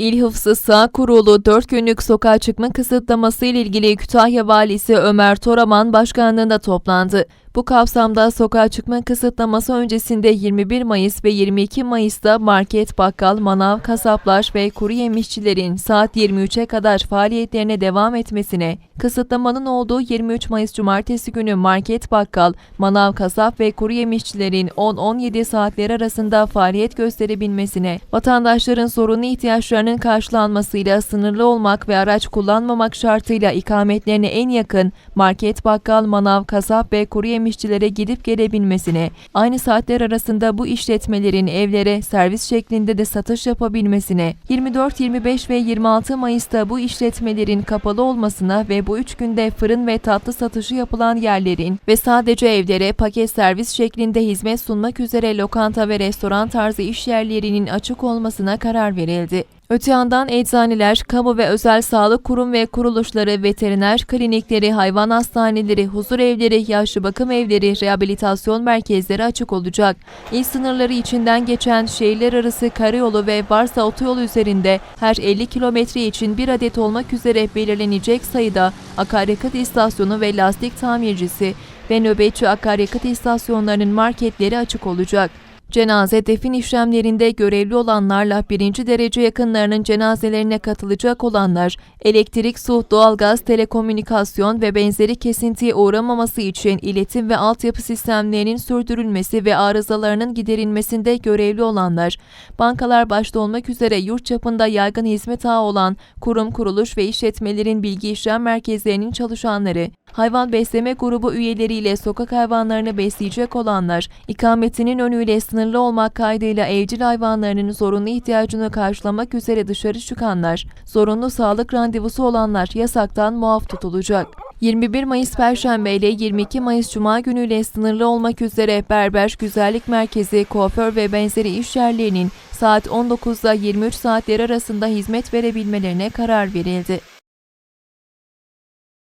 İl Hıfzı Sağ Kurulu 4 günlük sokağa çıkma kısıtlaması ile ilgili Kütahya Valisi Ömer Toraman başkanlığında toplandı. Bu kapsamda sokağa çıkma kısıtlaması öncesinde 21 Mayıs ve 22 Mayıs'ta market, bakkal, manav, kasaplar ve kuru yemişçilerin saat 23'e kadar faaliyetlerine devam etmesine, kısıtlamanın olduğu 23 Mayıs Cumartesi günü market, bakkal, manav, kasap ve kuru yemişçilerin 10-17 saatler arasında faaliyet gösterebilmesine, vatandaşların sorunlu ihtiyaçlarının karşılanmasıyla sınırlı olmak ve araç kullanmamak şartıyla ikametlerine en yakın market, bakkal, manav, kasap ve kuru yemişçilere gidip gelebilmesine, aynı saatler arasında bu işletmelerin evlere servis şeklinde de satış yapabilmesine, 24, 25 ve 26 Mayıs'ta bu işletmelerin kapalı olmasına ve bu üç günde fırın ve tatlı satışı yapılan yerlerin ve sadece evlere paket servis şeklinde hizmet sunmak üzere lokanta ve restoran tarzı iş yerlerinin açık olmasına karar verildi. Öte yandan eczaneler, kamu ve özel sağlık kurum ve kuruluşları, veteriner klinikleri, hayvan hastaneleri, huzur evleri, yaşlı bakım evleri, rehabilitasyon merkezleri açık olacak. İl sınırları içinden geçen şehirler arası karayolu ve varsa otoyol üzerinde her 50 kilometre için bir adet olmak üzere belirlenecek sayıda akaryakıt istasyonu ve lastik tamircisi ve nöbetçi akaryakıt istasyonlarının marketleri açık olacak. Cenaze defin işlemlerinde görevli olanlarla birinci derece yakınlarının cenazelerine katılacak olanlar, elektrik, su, doğalgaz, telekomünikasyon ve benzeri kesintiye uğramaması için iletim ve altyapı sistemlerinin sürdürülmesi ve arızalarının giderilmesinde görevli olanlar, bankalar başta olmak üzere yurt çapında yaygın hizmet ağı olan kurum, kuruluş ve işletmelerin bilgi işlem merkezlerinin çalışanları, hayvan besleme grubu üyeleriyle sokak hayvanlarını besleyecek olanlar, ikametinin önüyle sınırlı olmak kaydıyla evcil hayvanlarının zorunlu ihtiyacını karşılamak üzere dışarı çıkanlar, zorunlu sağlık randevusu olanlar yasaktan muaf tutulacak. 21 Mayıs Perşembe ile 22 Mayıs Cuma günüyle sınırlı olmak üzere berber, güzellik merkezi, kuaför ve benzeri iş yerlerinin saat 19'da 23 saatleri arasında hizmet verebilmelerine karar verildi.